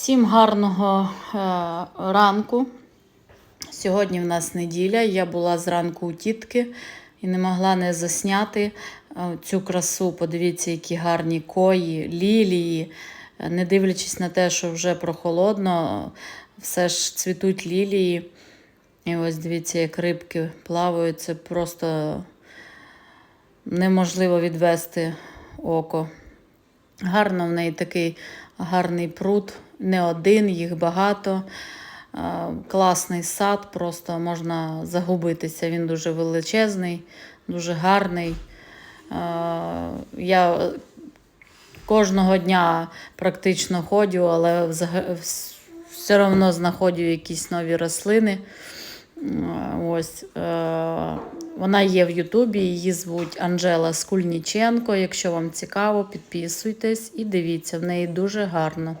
Всім гарного е, ранку. Сьогодні в нас неділя. Я була зранку у тітки і не могла не засняти е, цю красу. Подивіться, які гарні кої, лілії. Не дивлячись на те, що вже прохолодно, все ж цвітуть лілії. І ось дивіться, як рибки плавають. Це просто неможливо відвести око. Гарно в неї такий гарний пруд, не один, їх багато. Е, Класний сад, просто можна загубитися. Він дуже величезний, дуже гарний. Е, Я кожного дня практично ходжу, але все одно знаходжу якісь нові рослини. Ось, е, вона є в Ютубі, її звуть Анжела Скульніченко. Якщо вам цікаво, підписуйтесь і дивіться, в неї дуже гарно.